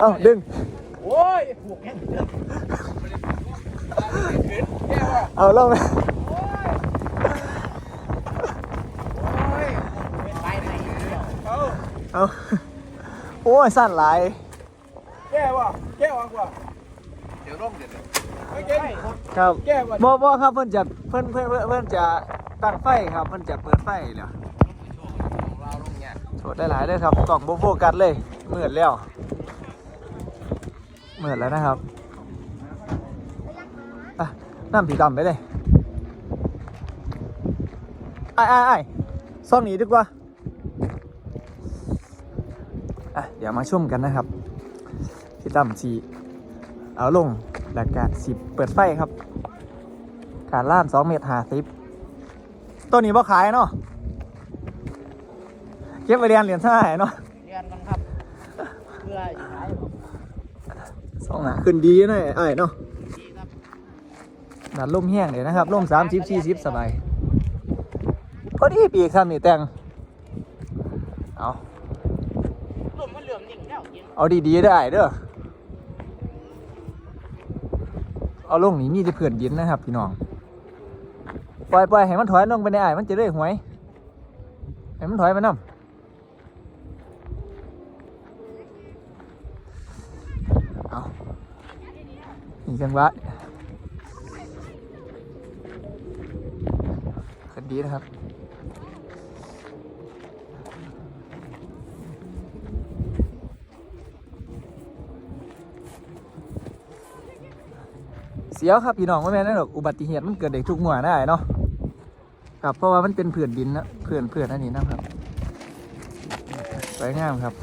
เอ้าดึง โอ้ยผูกแค่เดือดแก้วอะเอาลงไหมโอ้ยโอ้ยเป็นไปไหนเอาเอาโอ้ยสั้นหลายแก้วอะแก้วอะกว่าเดี๋ยวร่มเดี๋ยวไม่เก่งครับแก้วอะบ่บ่ครับเพิ่นจะเพิ่นเพิ่นเพิ่นเพิ่นจะตั้งไฟครับเพิ่นจะเปิดไฟเลยเราลงเนี่ยโทษได้หลายเด้อครับกล่องบ่โฟกัสเลยมืดแล้ว เมืดแล้วนะครับอะน้ำผีดำไปเลยไอ้ไอ้ไอ้ซ่องหนีดีกว่าอะเดี๋ยวมาชมกันนะครับพี่ตั้มสีเอาลงแล้วก็สิเปิดไฟครับการล่านสองเมตรหาสิบตัวนี้บ่ขายเนาะเก็บไปเรียนเหรียญเท่าไหร่เนาะเรียนกันครับเพื่อขาย สองหาขึ้นดีหน่อยไอ้เนาะดีครับนัดล่มแห้งเลยนะครับล่มสามสิบสี่สิบสบายพอดีปีกซ้ำนี่แตงเอาลมมันเหลืองนิ่งแล้วเอาดีๆได้เด้อเอาลงนี่มีแต่เพื่อนดินนะครับพี่น้องปล่อยปล่อยให้มันถอยลงไปในไอ้ายมันจะได้หวยให้มันถอยไปน้ำเอานี่ จังหวะขึ้นดีนะครับเสียวครับพี่น้องว่าแม่นนั่นหรอกอุบัติเหตุมันเกิดได้ทุกเมื่ได้เนาะครับเพราะว่ามันเป็นเผื่อนดินนะเผื่อนเผื่อนอันนี้นะครับสวยงามครับ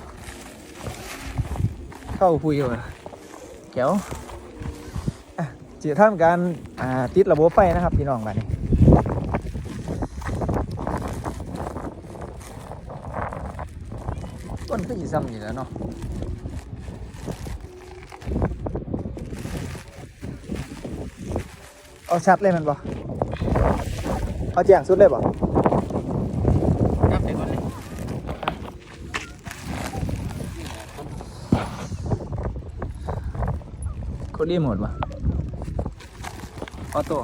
เข้าคุยว่ะเก๋ว อะจะทำการอ่าติดระบบไฟนะครับพี่น้องมาเนี่ต้นก็อีซ้ำอยู่แล้วเนาะเอาชัดเลยแมันบ่เอาแจ้งสุดเลยบ่ครับเดี๋ยวก่อนเลยกดรีโมทบ่ ออโต้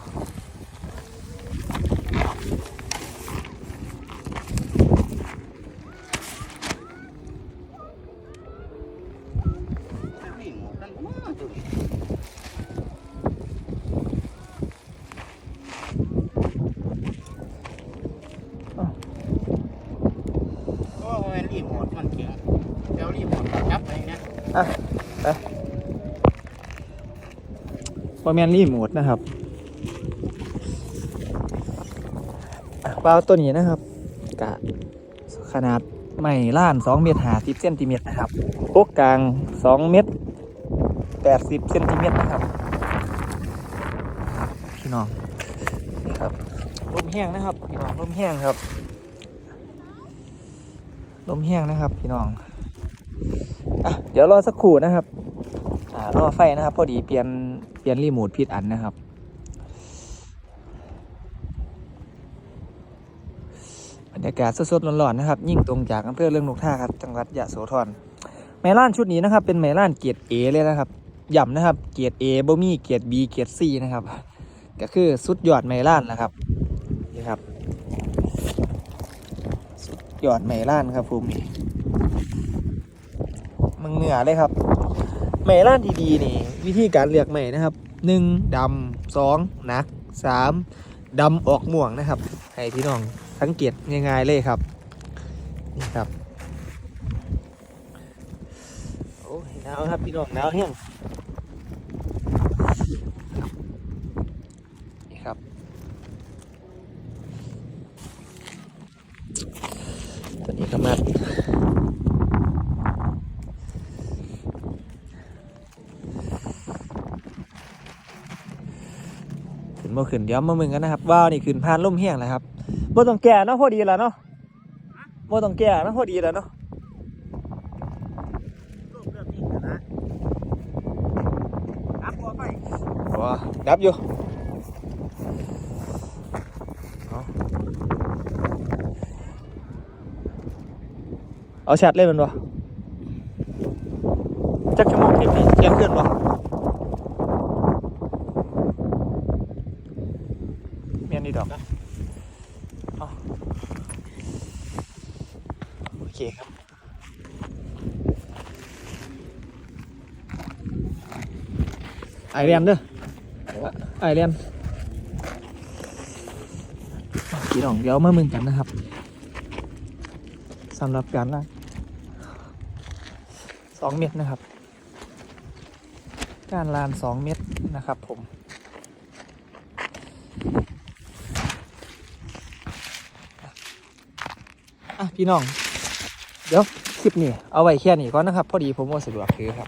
วิ่งหมดนั่นมาตัวนี้โอ้ยรีโมทมันเขียงเดี๋ยวรีโมทจับไปนะอะไปบ่แม่นรีโมทนะครับอะเปล่าตัวนี้นะครับกะขนาดไม่ล้าน2เมตร50เซนติเมตรนะครับโกกลาง 2 เมตร80เซนติเมตรนะครับพี่น้องนี่ครับลมแห้งนะครับพี่น้องลมแห้งครับลมแห้งนะครับพี่น้องอะเดี๋ยวรอสักครู่นะครับอ่ารอไฟนะครับ พอดีเปลี่ยนเปลี่ยนรีโมทผิดอันนะครับ บรรยากาศสดๆร้อนๆนะครับ ยิ่งตรงจากอำเภอเรื่องนกท่าครับจังหวัดยะโสธรไมล่านชุดนี้นะครับ เป็นไมล่านเกียรด A เลยนะครับย่ำนะครับ เกียรด A บ่มีเกียรด B เกียรด C นะครับ ก็คือสุดยอดไมล่านนะครับนี่ครับ สุดยอดไมล่านครับภูมิมึงเหนือเลยครับไมล้านดีๆนี่ วิธีการเลือกไหมนะครับหนึ่งดำสองหนักสามดำออกม่วงนะครับ ให้พี่น้อง สังเกตง่ายๆเลยครับนี่ครับโอ้ยหนาวครับพี่น้องหนาวแห้งนี่ครับตัวนี้ก็มาขึ้นบ่ขึ้นเดี๋ยวมามึงกันนะครับว่าวนี่ขึ้นผ่านล่มเฮียงแล้วครับ บ่ต้องแก่เนาะพอดีแล้วเนาะบ่ต้องแก่เนาะพอดีแล้วเนาะรับตัวไปว้าดับอยู่เอาเอาชัดเลยแมันบ่ใจจักชั่วโมงเก็บนี่เที่ยงคืนบ่เมียนนี่ดอกเอาโอเคครับ ไอเรียนเด้อไอเรียนพี่น้องเดี๋ยวมามึงกันนะครับสำหรับการล่างสองเม็ดนะครับ การลานสองเม็ดนะครับผมอะพี่น้อง เดี๋ยวคลิปนี้เอาไว้แค่นี้ก่อนนะครับ พอดีผมว่าสะดวกคือครับ